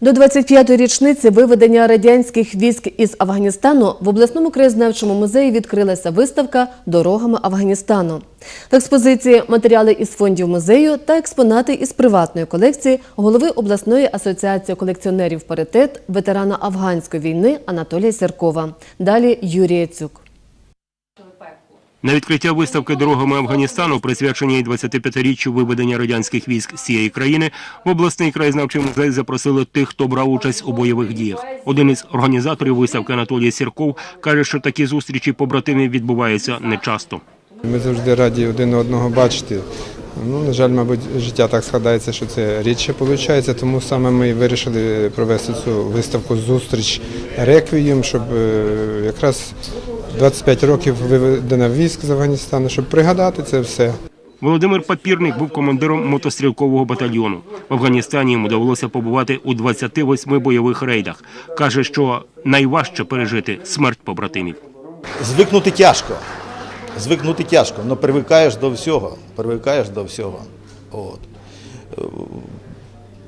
До 25-ї річниці виведення радянських військ із Афганістану в обласному краєзнавчому музеї відкрилася виставка Дорогами Афганістану. В експозиції матеріали із фондів музею та експонати із приватної колекції голови обласної асоціації колекціонерів паритет ветерана афганської війни Анатолія Сіркова. Далі Юрій Яцюк. На відкриття виставки дорогами Афганістану, присвяченій 25-річчю виведення радянських військ з цієї країни, в обласний краєзнавчий музей запросили тих, хто брав участь у бойових діях. Один із організаторів виставки Анатолій Сірков каже, що такі зустрічі побратимів відбуваються нечасто. Ми завжди раді один одного бачити. Ну, на жаль, мабуть, життя так складається, що це рідше виходить, тому саме ми вирішили провести цю виставку зустріч реквієм, щоб е, якраз 25 років виведено військ з Афганістану, щоб пригадати це все. Володимир Папірник був командиром мотострілкового батальйону. В Афганістані йому довелося побувати у 28 бойових рейдах. Каже, що найважче пережити смерть побратимів. Звикнути тяжко. Звикнути тяжко, але привикаєш до всього. Привикаєш до всього. От. Е,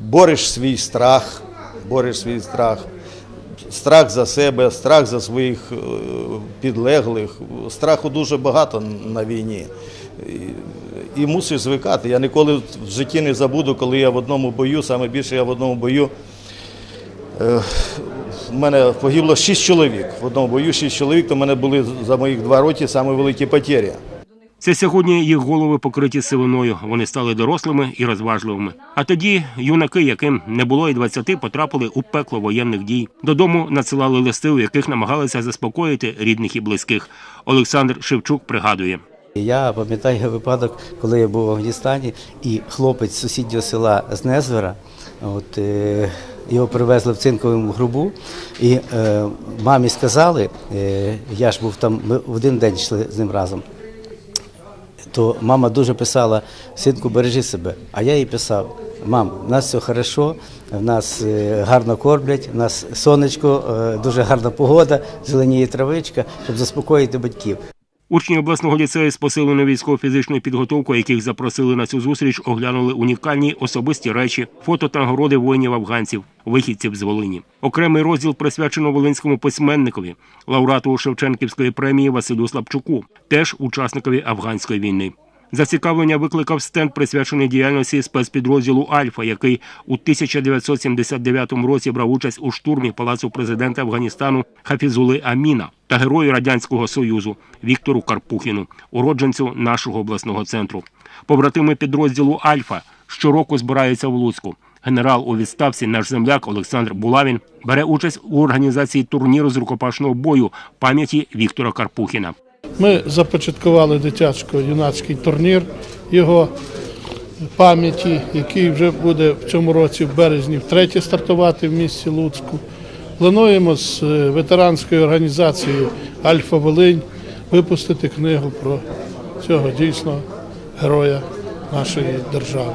Бориш свій страх, бориш свій страх. Страх за себе, страх за своїх е, підлеглих. Страху дуже багато на війні. І, мусиш звикати. Я ніколи в житті не забуду, коли я в одному бою, саме більше я в одному бою. Е, в мене погибло шість чоловік. В одному бою шість чоловік, то в мене були за моїх два роки самі великі потері. Це сьогодні їх голови покриті сивиною. Вони стали дорослими і розважливими. А тоді юнаки, яким не було і 20, потрапили у пекло воєнних дій. Додому надсилали листи, у яких намагалися заспокоїти рідних і близьких. Олександр Шевчук пригадує. Я пам'ятаю випадок, коли я був в Афганістані, і хлопець з сусіднього села з Незвера, от, е, його привезли в цинковому грубу, і е, мамі сказали, е, я ж був там, ми в один день йшли з ним разом, то мама дуже писала, синку, бережи себе. А я їй писав, мам, в нас все хорошо, в нас е, гарно кормлять, в нас сонечко, е, дуже гарна погода, зеленіє травичка, щоб заспокоїти батьків. Учні обласного ліцею з посиленою військово-фізичною підготовкою, яких запросили на цю зустріч, оглянули унікальні особисті речі, фото та нагороди воїнів-афганців, вихідців з Волині. Окремий розділ присвячено волинському письменникові, лауреату Шевченківської премії Василю Слабчуку, теж учасникові афганської війни. Зацікавлення викликав стенд, присвячений діяльності спецпідрозділу Альфа, який у 1979 році брав участь у штурмі палацу президента Афганістану Хафізули Аміна та герою радянського союзу Віктору Карпухіну, уродженцю нашого обласного центру. Побратими підрозділу Альфа щороку збираються в Луцьку. Генерал у відставці, наш земляк Олександр Булавін бере участь у організації турніру з рукопашного бою пам'яті Віктора Карпухіна. Ми започаткували дитячо-юнацький турнір його пам'яті, який вже буде в цьому році, в березні, втретє стартувати в місті Луцьку. Плануємо з е, ветеранською організацією Альфа Волинь випустити книгу про цього дійсно героя нашої держави.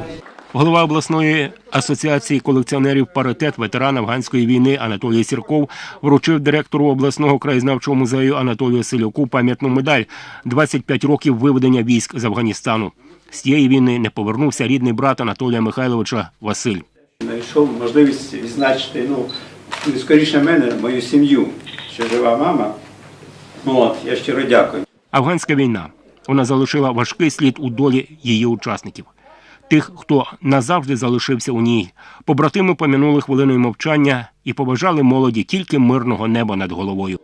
Голова обласної асоціації колекціонерів паритет ветеран афганської війни Анатолій Сірков вручив директору обласного краєзнавчого музею Анатолію Селюку пам'ятну медаль 25 років виведення військ з Афганістану. З цієї війни не повернувся рідний брат Анатолія Михайловича Василь. знайшов можливість відзначити, ну, не скоріше мене, мою сім'ю, що жива мама. От, я щиро дякую. Афганська війна вона залишила важкий слід у долі її учасників. Тих, хто назавжди залишився у ній, побратими помянули хвилиною мовчання і побажали молоді тільки мирного неба над головою.